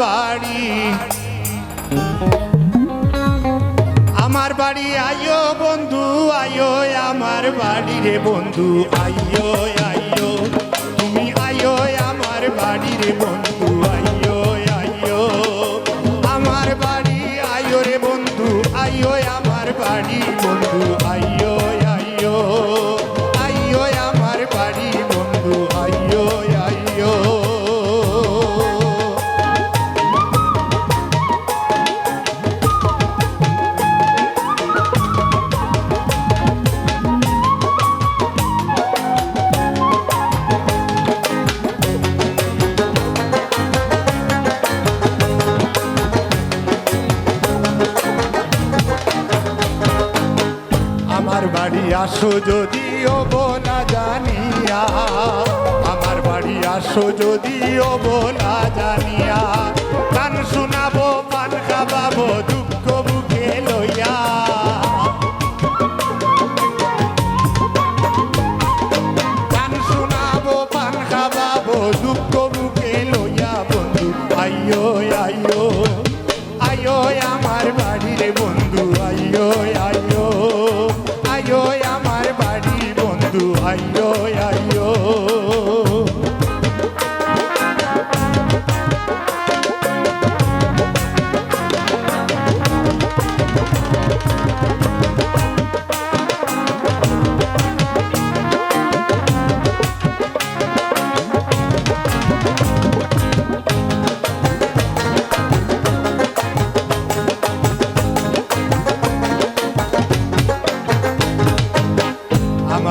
বাড়ি। আমার বাড়ি আইও বন্ধু আইও আমার বাড়ি রে বন্ধু আইও আইও তুমি আইও আমার বাড়ি রে বন্ধু আইও আইও আমার বাড়ি আইও রে বন্ধু আইও আমার বাড়ি বন্ধু আইও বাড়ি আসো যদিও বোনা জানিয়া। আমার বাড়ি আসো যদিও বোনা জানিয়া।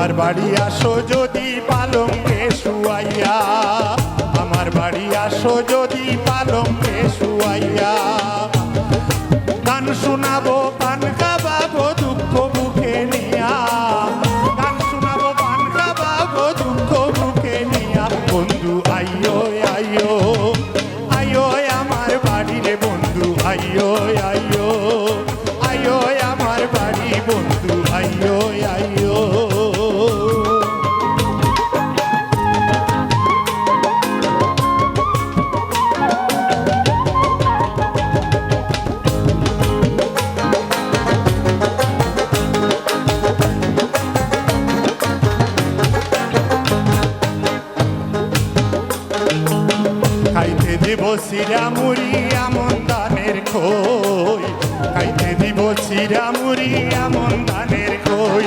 আমার বাড়ি আসো যদি পালঙ্কে শুয়াইয়া। আমার বাড়ি আসো যদি পালঙ্কে শুয়াইয়া। গান শোনাবো পান খাবাবো দুঃখ বুকে নিয়া। গান শোনাবো পান খাবাবো দুঃখ বুকে নিয়া। বন্ধু আইও আইও আইও আমার বাড়ি রে বন্ধু আইও আইও আইও আমার বাড়ি বন্ধু আইও আইও দিব মুড়ি আমন দানের খই। খাইতে দিব সিরা মুড়ি আমন দানের খই।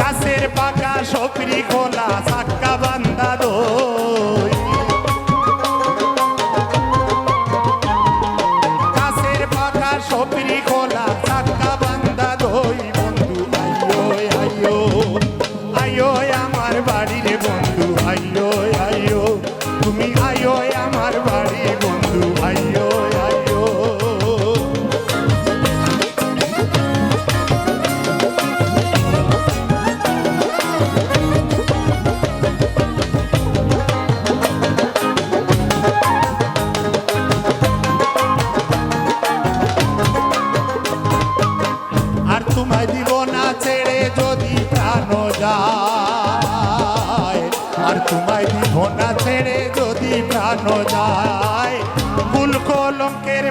গাছের পাকা সপরি খোলা সাক্কা বান্দা দই। গাছের পাকা সপরি খোলা আইও আমার বাড়ি বন্ধু আইও আইও। তোমায় দিব প্রাণ যায়? ফুল কলঙ্কের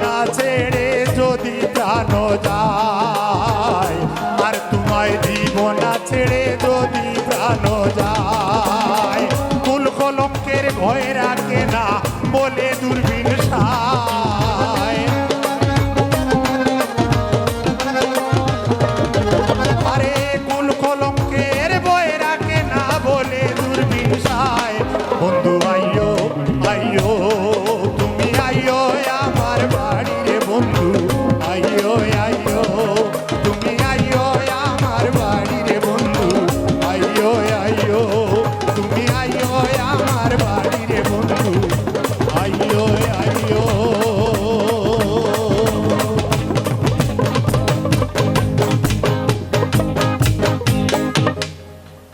না ছেড়ে যদি প্রাণ যায়, আর তোমায় দিব না ছেড়ে যদি প্রাণ যায়। কুল কলঙ্কের ভয় রাখে না বলে দূরবীন সায়